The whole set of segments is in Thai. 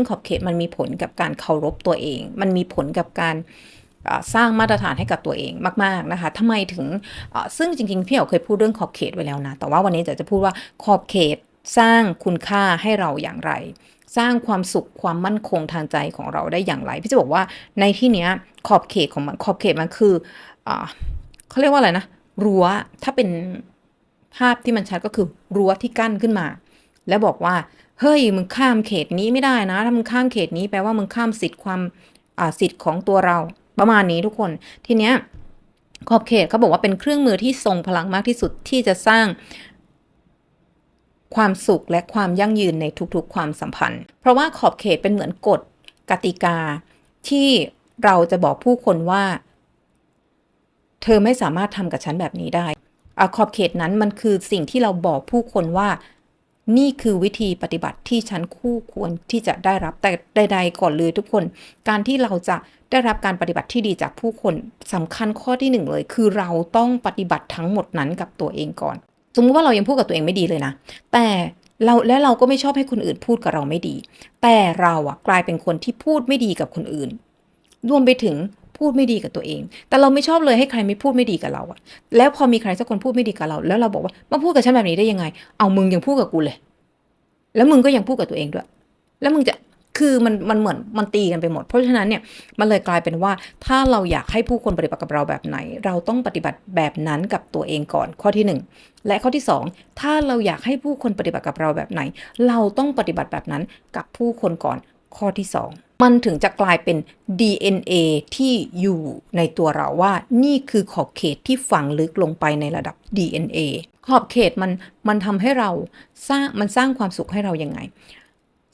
ขอบเขตมันมีผลกับการเคารพตัวเอง มันมีผลกับการสร้างมาตรฐานให้กับตัวเองมาก ๆ นะคะทำไมถึงซึ่งจริง ๆ พี่เอ๋เคยพูดเรื่องขอบเขตไว้แล้วนะ แต่ว่าวันนี้จะจะพูดว่าขอบเขตสร้างคุณค่าให้เราอย่างไร สร้างความสุขความมั่นคงทางใจของเราได้อย่างไร พี่จะบอกว่าในที่เนี้ยขอบเขตของมันขอบเขตมันคืออเขาเรียกว่าอะไรนะรั้วถ้าเป็นภาพที่มันชัดก็คือรั้วที่กั้นขึ้นมา แล้วบอกว่า เฮ้ยมึงข้ามเขตนี้ไม่ได้นะ ถ้ามึงข้ามเขตนี้แปลว่ามึงข้ามสิทธิ์ความสิทธิ์ของตัวเรา ประมาณนี้ทุกคน ทีเนี้ยขอบเขตเขาบอกว่าเป็นเครื่องมือที่ทรงพลังมากที่สุดที่จะสร้างความสุขและความยั่งยืนในทุกๆ ความสัมพันธ์ เพราะว่าขอบเขตเป็นเหมือนกฎกติกา ที่เราจะบอกผู้คนว่า เธอไม่สามารถทำกับฉันแบบนี้ได้อขอบเขตนั้นมันคือสิ่งที่เราบอกผู้คนว่า นี่คือวิธีปฏิบัติที่ฉันคู่ควรที่จะได้รับแต่ใด ๆ ก่อนเลยทุกคน การที่เราจะได้รับการปฏิบัติที่ดีจากผู้คนสำคัญข้อที่หนึ่งเลยคือเราต้องปฏิบัติทั้งหมดนั้นกับตัวเองก่อน สมมุติว่าเรายังพูดกับตัวเองไม่ดีเลยนะ แต่เราและเราก็ไม่ชอบให้คนอื่นพูดกับเราไม่ดี แต่เราอะกลายเป็นคนที่พูดไม่ดีกับคนอื่น รวมไปถึง พูดไม่ดีกับตัวเอง แต่เราไม่ชอบเลยให้ใครไม่พูดไม่ดีกับเราอะแล้วพอมีใครสักคนพูดไม่ดีกับเรา แล้วเราบอกว่ามาพูดกับฉันแบบนี้ได้ยังไง เอามึงยังพูดกับกูเลย แล้วมึงก็ยังพูดกับตัวเองด้วย แล้วมึงจะคือมันมันเหมือนมันตีกันไปหมด เพราะฉะนั้นเนี่ยมันเลยกลายเป็นว่าถ้าเราอยากให้ผู้คนปฏิบัติกับเราแบบไหน เราต้องปฏิบัติแบบนั้นกับตัวเองก่อนข้อที่หนึ่งและข้อที่สองถ้าเราอยากให้ผู้คนปฏิบัติกับเราแบบไหน เราต้องปฏิบัติแบบนั้นกับผู้คนก่อน ข้อที่สองมันถึงจะกลายเป็น DNA ที่อยู่ในตัวเราว่า นี่คือขอบเขตที่ฝังลึกลงไปในระดับ DNA ขอบเขตมันมันทำให้เราสร้างมันสร้างความสุขให้เรายังไง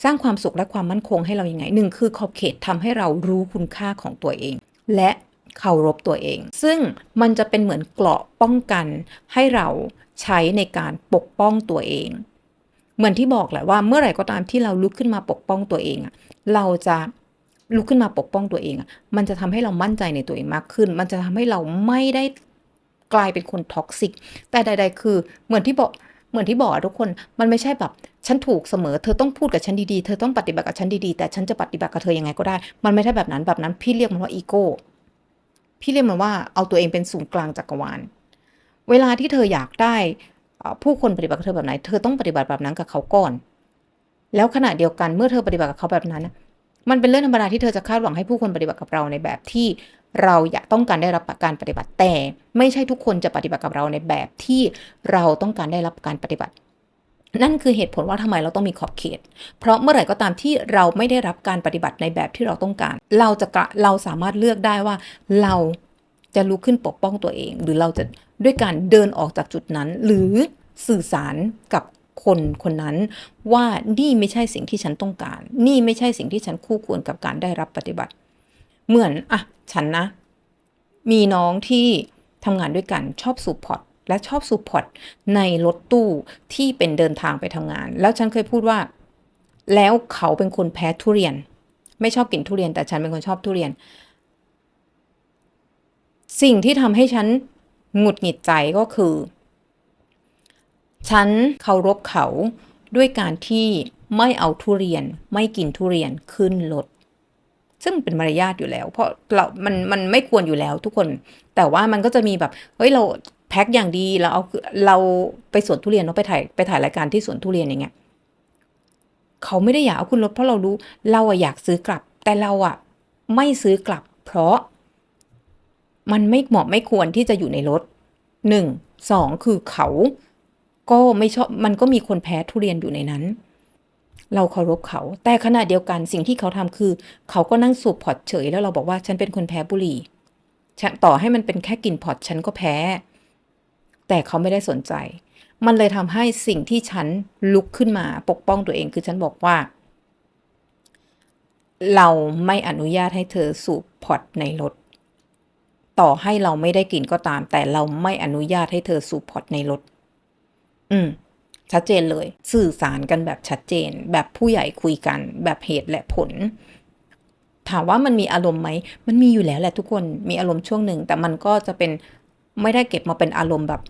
สร้างความสุขและความมั่นคงให้เรายังไงหนึ่งคือขอบเขตทำให้เรารู้คุณค่าของตัวเอง และเคารพตัวเอง ซึ่งมันจะเป็นเหมือนเกราะป้องกันให้เราใช้ในการปกป้องตัวเอง เหมือนที่บอกแหละว่าเมื่อไหร่ก็ตามที่เราลุกขึ้นมาปกป้องตัวเองอะเราจะลุกขึ้นมาปกป้องตัวเองอะมันจะทำให้เรามั่นใจในตัวเองมากขึ้น มันจะทำให้เราไม่ได้กลายเป็นคนท็อกซิก แต่ใด ๆ คือเหมือนที่บอกเหมือนที่บอกอะทุกคน มันไม่ใช่แบบฉันถูกเสมอ เธอต้องพูดกับฉันดีๆ เธอต้องปฏิบัติกับฉันดีๆ แต่ฉันจะปฏิบัติกับเธอยังไงก็ได้ มันไม่ใช่แบบนั้นแบบนั้น พี่เรียกมันว่าอีโก้ พี่เรียกมันว่าเอาตัวเองเป็นศูนย์กลางจักรวาล เวลาที่เธออยากได้ ผู้คนปฏิบัติกับเธอแบบไหน เธอต้องปฏิบัติแบบนั้นกับเขาก่อน แล้วขณะเดียวกันเมื่อเธอปฏิบัติกับเขาแบบนั้นนะมันเป็นเรื่องธรรมดาที่เธอจะคาดหวังให้ผู้คนปฏิบัติกับเราในแบบที่เราอยากต้องการได้รับการปฏิบัติแต่ ไม่ใช่ทุกคนจะปฏิบัติกับเราในแบบที่เราต้องการได้รับการปฏิบัติ นั่นคือเหตุผลว่าทำไมเราต้องมีขอบเขต เพราะเมื่อไหร่ก็ตามที่เราไม่ได้รับการปฏิบัติในแบบที่เราต้องการ เราจะกะเราสามารถเลือกได้ว่าเราจะลุกขึ้นปกป้องตัวเอง หรือเราจะ ด้วยการเดินออกจากจุดนั้น หรือสื่อสารกับคนคนนั้นว่านี่ไม่ใช่สิ่งที่ฉันต้องการ นี่ไม่ใช่สิ่งที่ฉันคู่ควรกับการได้รับปฏิบัติ เหมือนอะฉันนะ มีน้องที่ทำงานด้วยกันชอบสูบพอตและชอบสูบพอตในรถตู้ที่เป็นเดินทางไปทำงาน แล้วฉันเคยพูดว่า แล้วเขาเป็นคนแพ้ทุเรียน ไม่ชอบกินทุเรียน แต่ฉันเป็นคนชอบทุเรียน สิ่งที่ทำให้ฉัน หงุดหงิดใจก็คือ ฉันเคารพเขาด้วยการที่ไม่เอาทุเรียนไม่กินทุเรียนขึ้นรถซึ่งเป็นมารยาทอยู่แล้ว เพราะเรามันมันไม่ควรอยู่แล้วทุกคน แต่ว่ามันก็จะมีแบบเฮ้ยเราแพ็คอย่างดีเราเอาเราไปสวนทุเรียนเนาไปถ่ายไปถ่ายรายการที่สวนทุเรียนอย่างเงี้ยเขาไม่ได้อยากเอาขึ้นรถเพราะเรารู้เราอะอยากซื้อกลับ แต่เราอะไม่ซื้อกลับ เพราะ มันไม่เหมาะไม่ควรที่จะอยู่ในรถหนึ่งสองคือเขาก็ไม่ชอบมันก็มีคนแพ้ทุเรียนอยู่ในนั้น เราเคารพเขา แต่ขณะเดียวกันสิ่งที่เขาทำคือ เขาก็นั่งสูบพอร์ตเฉยแล้วเราบอกว่าฉันเป็นคนแพ้บุหรี่ฉันต่อให้มันเป็นแค่กลิ่นพอร์ตฉันก็แพ้ แต่เขาไม่ได้สนใจ มันเลยทำให้สิ่งที่ฉันลุกขึ้นมาปกป้องตัวเองคือฉันบอกว่า เราไม่อนุญาตให้เธอสูบพอร์ตในรถ ต่อให้เราไม่ได้กลิ่นก็ตาม แต่เราไม่อนุญาตให้เธอสูบพอตในรถ อืม ชัดเจนเลย สื่อสารกันแบบชัดเจน แบบผู้ใหญ่คุยกัน แบบเหตุและผล ถามว่ามันมีอารมณ์ไหม มันมีอยู่แล้วแหละทุกคนมีอารมณ์ช่วงหนึ่ง แต่มันก็จะเป็นไม่ได้เก็บมาเป็นอารมณ์แบบ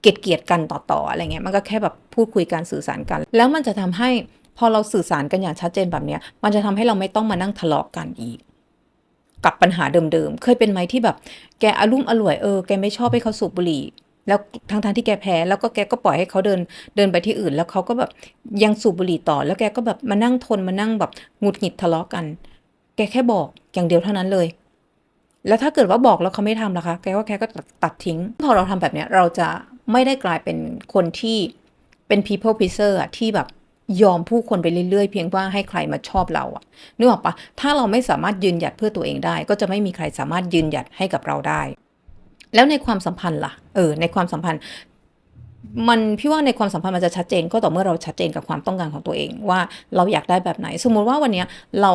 เกลียดเกลียดกันต่อๆอะไรเงี้ย มันก็แค่แบบพูดคุยกันสื่อสารกัน แล้วมันจะทำให้พอเราสื่อสารกันอย่างชัดเจนแบบเนี้ย มันจะทำให้เราไม่ต้องมานั่งทะเลาะกันอีก กับปัญหาเดิมๆ เคยเป็นไหมที่แบบ แกอารุ่มอร่วยเออแกไม่ชอบให้เขาสูบบุหรี่ แล้วทั้งทที่แกแพ้ แล้วก็แกก็ปล่อยให้เขาเดินเดินไปที่อื่น แล้วเขาก็แบบยังสูบบุหรี่ต่อ แล้วแกก็แบบมานั่งทนมานั่งแบบหงุดหงิดทะเลาะกัน แกแค่บอกอย่างเดียวเท่านั้นเลย แล้วถ้าเกิดว่าบอกแล้วเขาไม่ทำล่ะคะ แกก็แค่ก็ตัดทิ้ง พอเราทำแบบเนี้ยเราจะไม่ได้กลายเป็นคนที่เป็น people pleaser ที่แบบ ยอมผู้คนไปเรื่อยๆ เพียงว่าให้ใครมาชอบเราอะนึกออกปะถ้าเราไม่สามารถยืนหยัดเพื่อตัวเองได้ ก็จะไม่มีใครสามารถยืนหยัดให้กับเราได้ แล้วในความสัมพันธ์ล่ะ เออ ในความสัมพันธ์ มันพี่ว่าในความสัมพันธ์มันจะชัดเจน ก็ต่อเมื่อเราชัดเจนกับความต้องการของตัวเองว่าเราอยากได้แบบไหน สมมุติว่าวันนี้เรา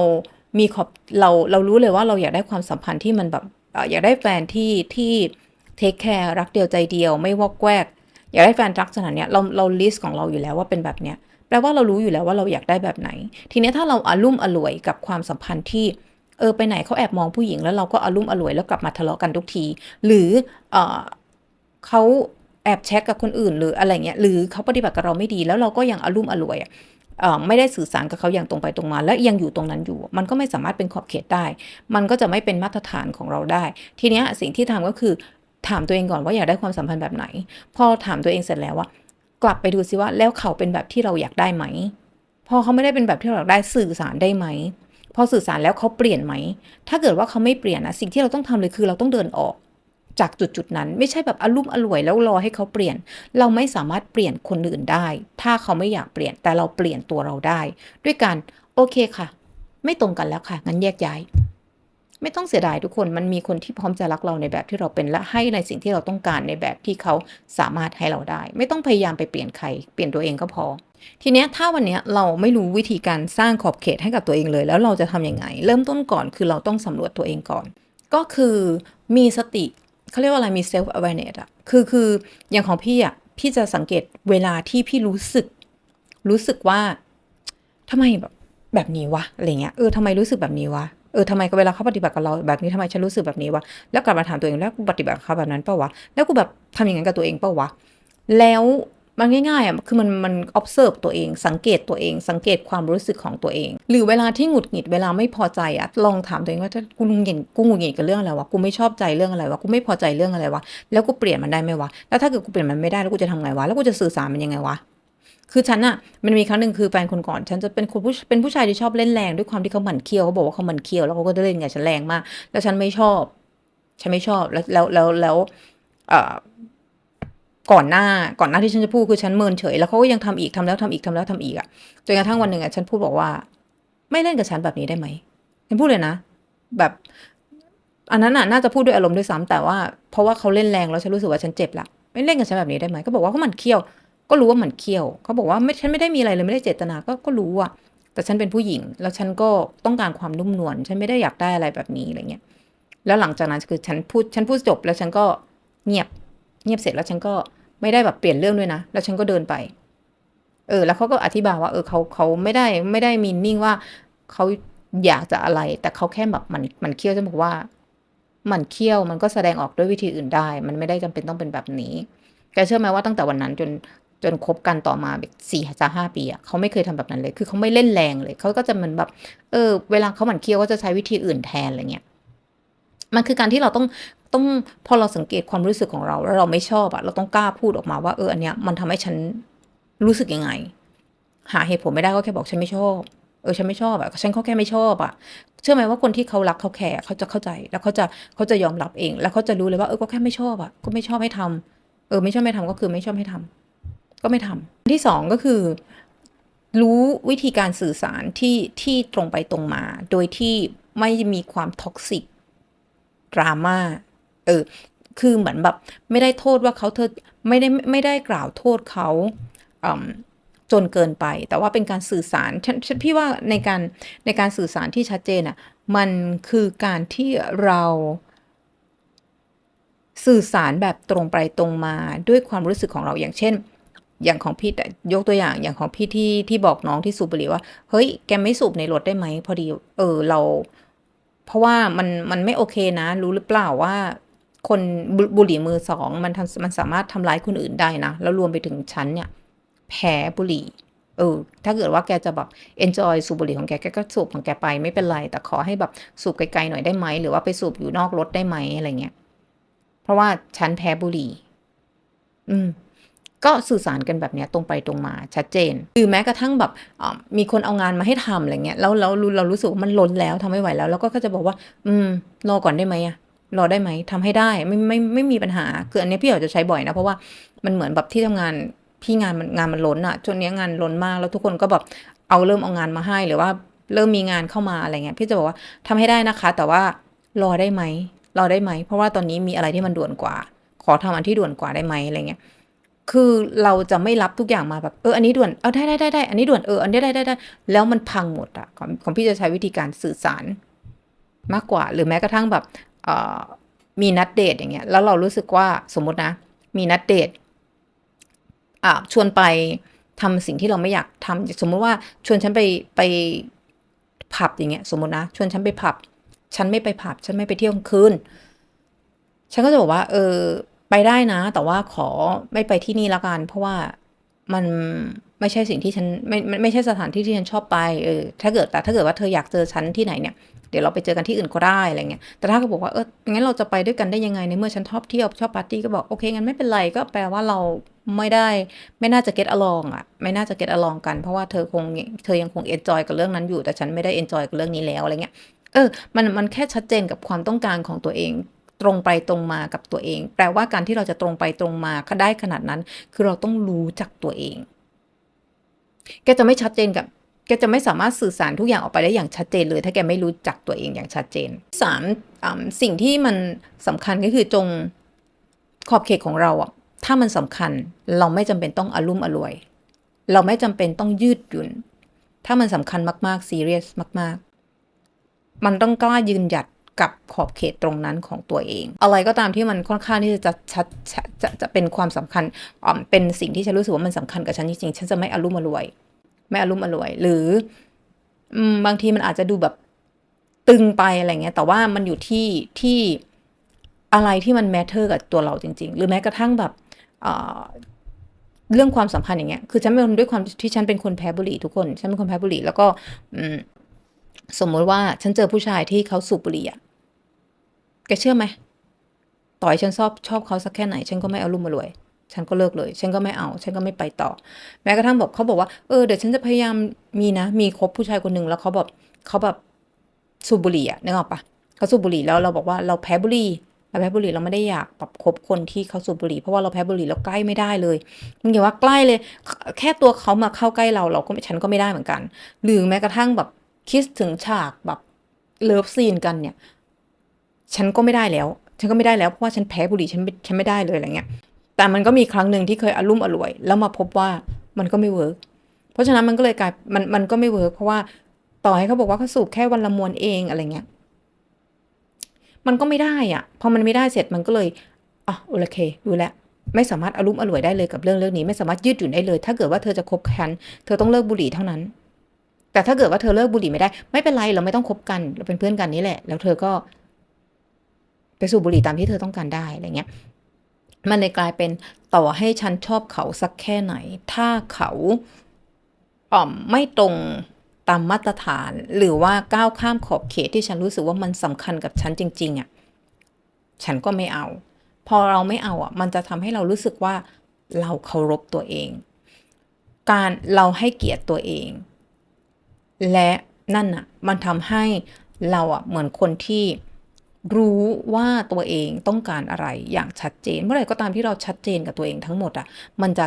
มีขอบเราเรารู้เลยว่าเราอยากได้ความสัมพันธ์ที่มันแบบอยากได้แฟนที่ที่เทคแคร์รักเดียวใจเดียว ไม่วอกแวกอยากได้แฟนลักษณะเนี้ยเราเราลิสต์ของเราอยู่แล้วว่าเป็นแบบเนี้ย แปลว่าเรารู้อยู่แล้วว่าเราอยากได้แบบไหน ทีนี้ถ้าเราอารุ่มอร่วยกับความสัมพันธ์ที่เออไปไหนเขาแอบมองผู้หญิงแล้วเราก็อารุ่มอร่วยแล้วกลับมาทะเลาะกันทุกที หรือเออเขาแอบแชทกับคนอื่นหรืออะไรเงี้ยหรือเขาปฏิบัติกับเราไม่ดีแล้วเราก็ยังอารุ่มอร่วยอไม่ได้สื่อสารกับเขาอย่างตรงไปตรงมา และยังอยู่ตรงนั้นอยู่ มันก็ไม่สามารถเป็นขอบเขตได้ มันก็จะไม่เป็นมาตรฐานของเราได้ ทีนี้สิ่งที่ทำก็คือถามตัวเองก่อนว่าอยากได้ความสัมพันธ์แบบไหน พอถามตัวเองเสร็จแล้วว่า กลับไปดูซิว่าแล้วเขาเป็นแบบที่เราอยากได้ไหม พอเขาไม่ได้เป็นแบบที่เราอยากได้สื่อสารได้ไหม พอสื่อสารแล้วเขาเปลี่ยนไหม ถ้าเกิดว่าเขาไม่เปลี่ยนนะสิ่งที่เราต้องทำเลยคือเราต้องเดินออก จากจุดจุดนั้นไม่ใช่แบบอารมณ์อร่วยแล้วรอให้เขาเปลี่ยน เราไม่สามารถเปลี่ยนคนอื่นได้ ถ้าเขาไม่อยากเปลี่ยนแต่เราเปลี่ยนตัวเราได้ ด้วยการโอเคค่ะ ไม่ตรงกันแล้วค่ะงั้นแยกย้าย ไม่ต้องเสียดายทุกคนมันมีคนที่พร้อมจะรักเราในแบบที่เราเป็นและให้ในสิ่งที่เราต้องการในแบบที่เขาสามารถให้เราได้ ไม่ต้องพยายามไปเปลี่ยนใคร เปลี่ยนตัวเองก็พอ ทีเนี้ยถ้าวันเนี้ยเราไม่รู้วิธีการสร้างขอบเขตให้กับตัวเองเลย แล้วเราจะทำยังไง เริ่มต้นก่อนคือเราต้องสำรวจตัวเองก่อน ก็คือมีสติเขาเรียกว่าอะไรมี self awareness อะคือคืออย่างของพี่อะพี่จะสังเกตเวลาที่พี่รู้สึก รู้สึกว่าทำไมแบบแบบนี้วะอะไรเงี้ยเออทำไมรู้สึกแบบนี้วะ เออทำไมเวลาเขาปฏิบัติกับเราแบบนี้ทำไมฉันรู้สึกแบบนี้วะ แล้วกลับมาถามตัวเองแล้วกูปฏิบัติกับเขาแบบนั้นเปล่าวะ แล้วกูแบบทำอย่างนั้นกับตัวเองเปล่าวะ แล้วมันง่ายๆอะ คือมันมัน observe ตัวเอง สังเกตตัวเอง สังเกตความรู้สึกของตัวเอง หรือเวลาที่หงุดหงิด เวลาไม่พอใจอะ ลองถามตัวเองว่าถ้ากูหงุดหงิด กูหงุดหงิดกับเรื่องอะไรวะ กูไม่ชอบใจเรื่องอะไรวะ กูไม่พอใจเรื่องอะไรวะ แล้วกูเปลี่ยนมันได้ไหมวะ แล้วถ้าเกิดกูเปลี่ยนมันไม่ได้แล้วกูจะทำไงวะ แล้วกูจะสื่อสารมันยังไงวะ คือฉันอะมันมีครั้งหนึ่งคือแฟนคนก่อน ฉันจะเป็นคนผู้เป็นผู้ชายที่ชอบเล่นแรงด้วยความที่เขาหมั่นเคี้ยวเขาบอกว่าเขาหมั่นเคี้ยวแล้วเขาก็จะเล่นไงฉันแรงมาก แล้วฉันไม่ชอบ ฉันไม่ชอบแล้วแล้วแล้วแล้วเอ่อก่อนหน้าก่อนหน้าที่ฉันจะพูดคือฉันเมินเฉย แล้วเขาก็ยังทำอีกทำแล้วทำอีกทำแล้วทำอีกอะจนกระทั่งวันหนึ่งอะฉันพูดบอกว่า ไม่เล่นกับฉันแบบนี้ได้ไหมฉันพูดเลยนะแบบอันนั้นน่ะน่าจะพูดด้วยอารมณ์ด้วยซ้ำแต่ว่าเพราะว่าเขาเล่นแรงแล้วฉันรู้สึกว่าฉันเจ็บละไม่เล่นกับฉันแบบนี้ได้ไหมก็บอกว่าเขาหมันเคี้ยว ก็รู้ว่าหมันเคี้ยว เขาบอกว่าไม่ฉันไม่ได้มีอะไรเลยไม่ได้เจตนาก็ก็รู้อะแต่ฉันเป็นผู้หญิง แล้วฉันก็ต้องการความนุ่มนวลฉันไม่ได้อยากได้อะไรแบบนี้อะไรเงี้ยแล้วหลังจากนั้นคือฉันพูดฉันพูดจบ แล้วฉันก็เงียบเงียบเสร็จแล้วฉันก็ไม่ได้แบบเปลี่ยนเรื่องด้วยนะ แล้วฉันก็เดินไป เออ แล้วเขาก็อธิบายว่า เออเขาเขาไม่ได้ไม่ได้มีนิ่งว่าเขาอยากจะอะไร แต่เขาแค่แบบมันมันเคี้ยวฉันบอกว่า มันเคี้ยวมันก็แสดงออกด้วยวิธีอื่นได้ มันไม่ได้จำเป็นต้องเป็นแบบนี้ แกเชื่อไหมว่าตั้งแต่วันนั้นจน จนคบกันต่อมาแบบสี่จะห้าปีอะเขาไม่เคยทำแบบนั้นเลย คือเขาไม่เล่นแรงเลย เขาก็จะเหมือนแบบ เออ เวลาเขาหมั่นเคี้ยวก็จะใช้วิธีอื่นแทนอะไรเงี้ย มันคือการที่เราต้องต้องพอเราสังเกตความรู้สึกของเรา แล้วเราไม่ชอบอะเราต้องกล้าพูดออกมาว่าเอออันเนี้ยมันทำให้ฉันรู้สึกยังไง หาเหตุผลไม่ได้ก็แค่บอกฉันไม่ชอบ เออฉันไม่ชอบอะฉันเขาแค่ไม่ชอบอะเชื่อไหมว่าคนที่เขารักเขาแคร์เขาจะเข้าใจ แล้วเขาจะเขาจะยอมรับเอง แล้วเขาจะรู้เลยว่าเออก็แค่ไม่ชอบอะก็ไม่ชอบให้ทำเออไม่ชอบไม่ทำก็คือไม่ชอบให้ทำ ก็ไม่ทำที่สองก็คือ รู้วิธีการสื่อสารที่ที่ตรงไปตรงมา โดยที่ไม่มีความท็อกซิกดราม่าเออคือเหมือนแบบไม่ได้โทษว่าเขาเธอไม่ได้ไม่ได้กล่าวโทษเขาอืมจนเกินไป แต่ว่าเป็นการสื่อสารฉันฉันพี่ว่าในการในการสื่อสารที่ชัดเจนอะมันคือการที่เราสื่อสารแบบตรงไปตรงมาด้วยความรู้สึกของเราอย่างเช่น อย่างของพี่ยกตัวอย่างอย่างของพี่ที่ที่บอกน้องที่สูบบุหรี่ว่า เฮ้ยแกไม่สูบในรถได้ไหมพอดี เออเรา เพราะว่ามันมันไม่โอเคนะ รู้หรือเปล่าว่า คนบุบุหรี่มือสองมันทำมันสามารถทำร้ายคนอื่นได้นะแล้วรวมไปถึงฉันเนี่ย แพ้บุหรี่เอเออ ถ้าเกิดว่าแกจะแบบ enjoy สูบบุหรี่ของแกแกก็สูบของแกไปไม่เป็นไร แต่ขอให้แบบสูบไกลๆหน่อยได้ไหมหรือว่าไปสูบอยู่นอกรถได้ไหมอะไรเงี้ยเพราะว่าฉันแพ้บุหรี่ อืม ก็สื่อสารกันแบบนี้ตรงไปตรงมาชัดเจนหรือแม้กระทั่งแบบมีคนเอางานมาให้ทำอะไรเงี้ยแล้วแล้วเรารู้สึกว่ามันล้นแล้วทำไม่ไหวแล้ว แล้วก็จะบอกว่า อืมรอก่อนได้ไหมอะรอได้ไหมทำให้ได้ไม่ไม่ไม่มีปัญหาคืออันนี้พี่อาจจะใช้บ่อยนะ เพราะว่ามันเหมือนแบบที่ทำงานพี่งานมันงานมันล้นอะจนนี้งานล้นมากแล้วทุกคนก็แบบเอาเริ่มเอางานมาให้หรือว่าเริ่มมีงานเข้ามาอะไรเงี้ยพี่จะบอกว่าทำให้ได้นะคะ แต่ว่ารอได้ไหมรอได้ไหม เพราะว่าตอนนี้มีอะไรที่มันด่วนกว่า ขอทำอันที่ด่วนกว่าได้ไหมอะไรเงี้ย คือเราจะไม่รับทุกอย่างมาแบบเอออันนี้ด่วนเอาได้ได้ได้ได้อันนี้ด่วนเอออันนี้ได้ได้ได้แล้วมันพังหมดอะของของพี่จะใช้วิธีการสื่อสารมากกว่า หรือแม้กระทั่งแบบเอ่อมีนัดเดทอย่างเงี้ยแล้วเรารู้สึกว่าสมมตินะ มีนัดเดทอ่าชวนไปทำสิ่งที่เราไม่อยากทำสมมติว่าชวนฉันไปไปผับอย่างเงี้ย สมมตินะ ชวนฉันไปผับ ฉันไม่ไปผับ ฉันไม่ไปเที่ยวกลางคืน ฉันก็จะบอกว่า เออ ไปได้นะ แต่ว่าขอไม่ไปที่นี่ละกัน เพราะว่ามันไม่ใช่สิ่งที่ฉันไม่ไม่ใช่สถานที่ที่ฉันชอบไปเออถ้าเกิดแต่ถ้าเกิดว่าเธออยากเจอฉันที่ไหนเนี่ยเดี๋ยวเราไปเจอกันที่อื่นก็ได้อะไรเงี้ย แต่ถ้าเขาบอกว่าเออ งั้นเราจะไปด้วยกันได้ยังไงในเมื่อฉันชอบเที่ยวชอบปาร์ตี้ก็บอกโอเคงั้นไม่เป็นไรก็แปลว่าเราไม่ได้ไม่น่าจะ get along อะ ไม่น่าจะ get along กันเพราะว่าเธอคงเธอยังคง enjoy กับเรื่องนั้นอยู่ แต่ฉันไม่ได้ enjoy กับเรื่องนี้แล้วอะไรเงี้ย เออ มันมันแค่ชัดเจนกับความต้องการของตัวเอง ตรงไปตรงมากับตัวเอง แปลว่าการที่เราจะตรงไปตรงมาได้ขนาดนั้น คือเราต้องรู้จักตัวเอง แกจะไม่ชัดเจนกับแกจะไม่สามารถสื่อสารทุกอย่างออกไปได้อย่างชัดเจนเลย ถ้าแกไม่รู้จักตัวเองอย่างชัดเจนสามสิ่งที่มันสำคัญก็คือจงขอบเขตของเราอะถ้ามันสำคัญเราไม่จำเป็นต้องอารมุ่มอรวย เราไม่จำเป็นต้องยืดหยุ่น ถ้ามันสำคัญมากๆซีเรียสมาก ๆ มันต้องกล้ายืนหยัด กับขอบเขตตรงนั้นของตัวเอง อะไรก็ตามที่มันค่อนข้างที่จะชัดจะจะจะเป็นความสำคัญอ่อเป็นสิ่งที่ฉันรู้สึกว่ามันสำคัญกับฉันจริงๆฉันจะไม่อารมุ่มอรวย ไม่อารมุ่มอรวย หรือบางทีมันอาจจะดูแบบตึงไปอะไรเงี้ย แต่ว่ามันอยู่ที่ที่อะไรที่มันแมทเทอร์กับตัวเราจริง ๆ หรือแม้กระทั่งแบบเรื่องความสัมพันธ์อย่างเงี้ย คือฉันเป็นด้วยความที่ฉันเป็นคนแพ้บุหรี่ทุกคน ฉันเป็นคนแพ้บุหรี่ แล้วก็อืม สมมติว่าฉันเจอผู้ชายที่เขาสูบบุหรี่อะแกเชื่อไหม ต่อยฉันชอบชอบเขาสักแค่ไหน ฉันก็ไม่เอารุ่มมารวย ฉันก็เลิกเลย ฉันก็ไม่เอา ฉันก็ไม่ไปต่อ แม้กระทั่งบอกเขาบอกว่า เออ เดี๋ยวฉันจะพยายามมีนะ มีคบผู้ชายคนหนึ่งแล้วเขาแบบเขาแบบสูบบุหรี่อะนึกออกปะเขาสูบบุหรี่แล้วเราบอกว่าเราแพ้บุหรี่เราแพ้บุหรี่เราไม่ได้อยากแบบคบคนที่เขาสูบบุหรี่เพราะว่าเราแพ้บุหรี่เราใกล้ไม่ได้เลยมึงอย่าว่าใกล้เลย แค่ตัวเขามาเข้าใกล้เราเราก็ฉันก็ไม่ได้เหมือนกัน หรือแม้กระทั่งแบบ คิดถึงฉากแบบเลิฟซีนกันเนี่ย ฉันก็ไม่ได้แล้ว ฉันก็ไม่ได้แล้วเพราะว่าฉันแพ้บุหรี่ฉันฉันไม่ได้เลยอะไรเงี้ย แต่มันก็มีครั้งหนึ่งที่เคยอารมุ่มอร่วย แล้วมาพบว่ามันก็ไม่เวิร์กเพราะฉะนั้นมันก็เลยกลายมันมันก็ไม่เวิร์กเพราะว่าต่อให้เขาบอกว่าเขาสูบแค่วันละมวนเองอะไรเงี้ย มันก็ไม่ได้อะพอมันไม่ได้เสร็จมันก็เลยอะโอเคดูแลไม่สามารถอารมุ่มอร่วยได้เลยกับเรื่องเรื่องนี้ ไม่สามารถยืดหยุ่นได้เลย ถ้าเกิดว่าเธอจะคบฉันเธอต้องเลิกบุหรี่เท่านั้น แต่ถ้าเกิดว่าเธอเลิกบุหรี่ไม่ได้ ไม่เป็นไรเราไม่ต้องคบกัน เราเป็นเพื่อนกันนี่แหละ แล้วเธอก็ไปสูบบุหรี่ตามที่เธอต้องการได้อะไรเงี้ยมันเลยกลายเป็นต่อให้ฉันชอบเขาสักแค่ไหน ถ้าเขาอ่อมไม่ตรงตามมาตรฐาน หรือว่าก้าวข้ามขอบเขตที่ฉันรู้สึกว่ามันสำคัญกับฉันจริง ๆอะ่ะฉันก็ไม่เอา พอเราไม่เอาอะ มันจะทำให้เรารู้สึกว่าเราเคารพตัวเอง การเราให้เกียรติตัวเอง และนั่นอะมันทำให้เราอะเหมือนคนที่รู้ว่าตัวเองต้องการอะไรอย่างชัดเจน เมื่อไหร่ก็ตามที่เราชัดเจนกับตัวเองทั้งหมดอะมันจะ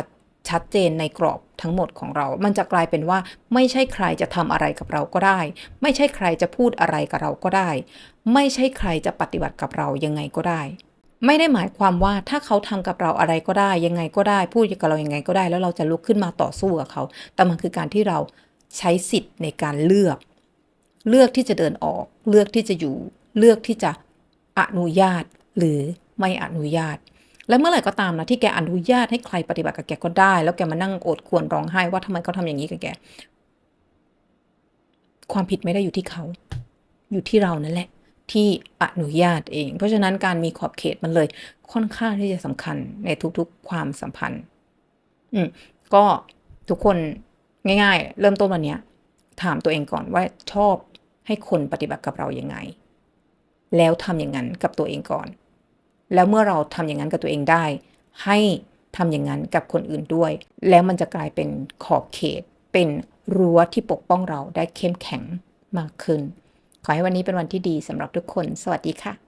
ชัดเจนในกรอบทั้งหมดของเรา มันจะกลายเป็นว่าไม่ใช่ใครจะทำอะไรกับเราก็ได้ ไม่ใช่ใครจะพูดอะไรกับเราก็ได้ ไม่ใช่ใครจะปฏิบัติกับเรายังไงก็ได้ ไม่ได้หมายความว่าถ้าเขาทำกับเราอะไรก็ได้ ยังไงก็ได้ พูดกับเรายังไงก็ได้ แล้วเราจะลุกขึ้นมาต่อสู้กับเขา แต่มันคือการที่เรา ใช้สิทธิ์ในการเลือก เลือกที่จะเดินออก เลือกที่จะอยู่ เลือกที่จะอนุญาตหรือไม่อนุญาต แล้วเมื่อไหร่ก็ตามนะที่แกอนุญาตให้ใครปฏิบัติกับแกก็ได้ แล้วแกมานั่งโอดควรร้องไห้ว่าทำไมเขาทาอย่างนี้กับแก ความผิดไม่ได้อยู่ที่เขา อยู่ที่เรานั่นแหละที่อนุญาตเอง เพราะฉะนั้นการมีขอบเขตมันเลยค่อนข้างที่จะสำคัญในทุกๆความสัมพันธ์ อืมก็ทุกคน ง่ายๆ เริ่มต้นวันนี้ถามตัวเองก่อนว่าชอบให้คนปฏิบัติกับเรายังไง แล้วทำอย่างนั้นกับตัวเองก่อน แล้วเมื่อเราทำอย่างนั้นกับตัวเองได้ ให้ทำอย่างนั้นกับคนอื่นด้วย แล้วมันจะกลายเป็นขอบเขต เป็นรั้วที่ปกป้องเราได้เข้มแข็งมากขึ้น ขอให้วันนี้เป็นวันที่ดีสำหรับทุกคน สวัสดีค่ะ